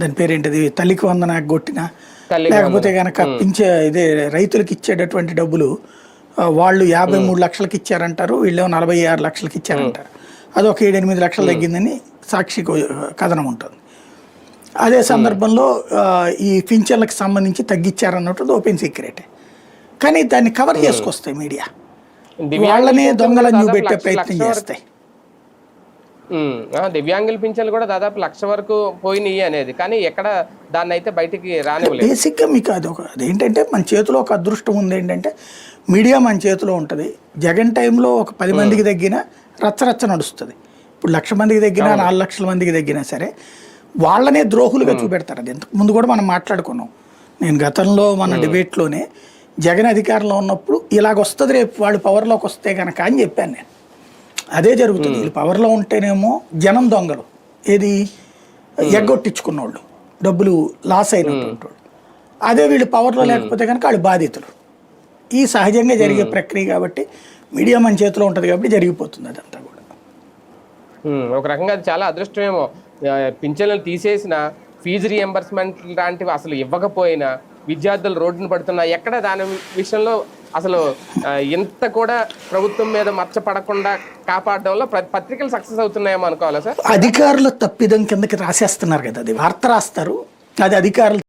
దాని పేరేంటిది? తల్లికి వందన కొట్టిన లేకపోతే కనుక పింఛే ఇదే రైతులకు ఇచ్చేటటువంటి డబ్బులు వాళ్ళు యాభై మూడు లక్షలకి ఇచ్చారంటారు వీళ్ళేమో నలభై ఆరు లక్షలకి ఇచ్చారంటారు. అది ఒక ఏడు ఎనిమిది లక్షలు తగ్గిందని సాక్షి కథనం ఉంటుంది. అదే సందర్భంలో ఈ పింఛన్లకు సంబంధించి తగ్గించారన్నట్టు ఓపెన్ సీక్రెట్. కానీ దాన్ని కవర్ చేసుకొస్తాయి మీడియా. వాళ్ళనే దొంగలను చూపెట్టే ప్రయత్నం చేస్తాయి. దివ్యాంగుల పింఛన్లు కూడా దాదాపు లక్ష వరకు పోయినాయి అనేది. కానీ ఎక్కడ దాన్ని అయితే బయటికి రానివ్వలేదు. బేసిక్గా మీకు అది ఒక అదేంటంటే మన చేతిలో ఒక అదృష్టం ఉంది ఏంటంటే మీడియా మన చేతిలో ఉంటుంది. జగన్ టైంలో ఒక పది మందికి తగ్గిన రచ్చరచ్చ నడుస్తుంది. ఇప్పుడు లక్ష మందికి తగ్గినా నాలుగు లక్షల మందికి తగ్గినా సరే వాళ్ళనే ద్రోహులుగా చూపెడతారు అది. ఇంతకు ముందు కూడా మనం మాట్లాడుకున్నాం. నేను గతంలో మన డిబేట్లోనే జగన్ అధికారంలో ఉన్నప్పుడు ఇలాగ వస్తుంది రేపు వాళ్ళు పవర్లోకి వస్తే కనుక అని చెప్పాను నేను. అదే జరుగుతుంది. వీళ్ళు పవర్లో ఉంటేనేమో జనం దొంగలు. ఏది? ఎగ్గొట్టించుకున్నోళ్ళు. డబ్బులు లాస్ అయినటువంటి వాళ్ళు. అదే వీళ్ళు పవర్లో లేకపోతే కనుక వాళ్ళు బాధితులు. ఈ సహజంగా జరిగే ప్రక్రియ కాబట్టి మీడియా మన చేతిలో ఉంటుంది కాబట్టి జరిగిపోతుంది అదంతా కూడా. ఒక రకంగా అది చాలా అదృష్టమేమో. పింఛన్లు తీసేసిన ఫీజు రియంబర్స్మెంట్ లాంటివి అసలు ఇవ్వకపోయినా విద్యార్థులు రోడ్డున పడుతున్నా ఎక్కడ దాని విషయంలో అసలు ఇంత కూడా ప్రభుత్వం మీద మచ్చ పడకుండా కాపాడడంలో పత్రికలు సక్సెస్ అవుతున్నాయేమో అనుకోవాలా సార్? అధికారులు తప్పిదం కిందకి రాసేస్తున్నారు కదా అది వార్త రాస్తారు. అది అధికారులు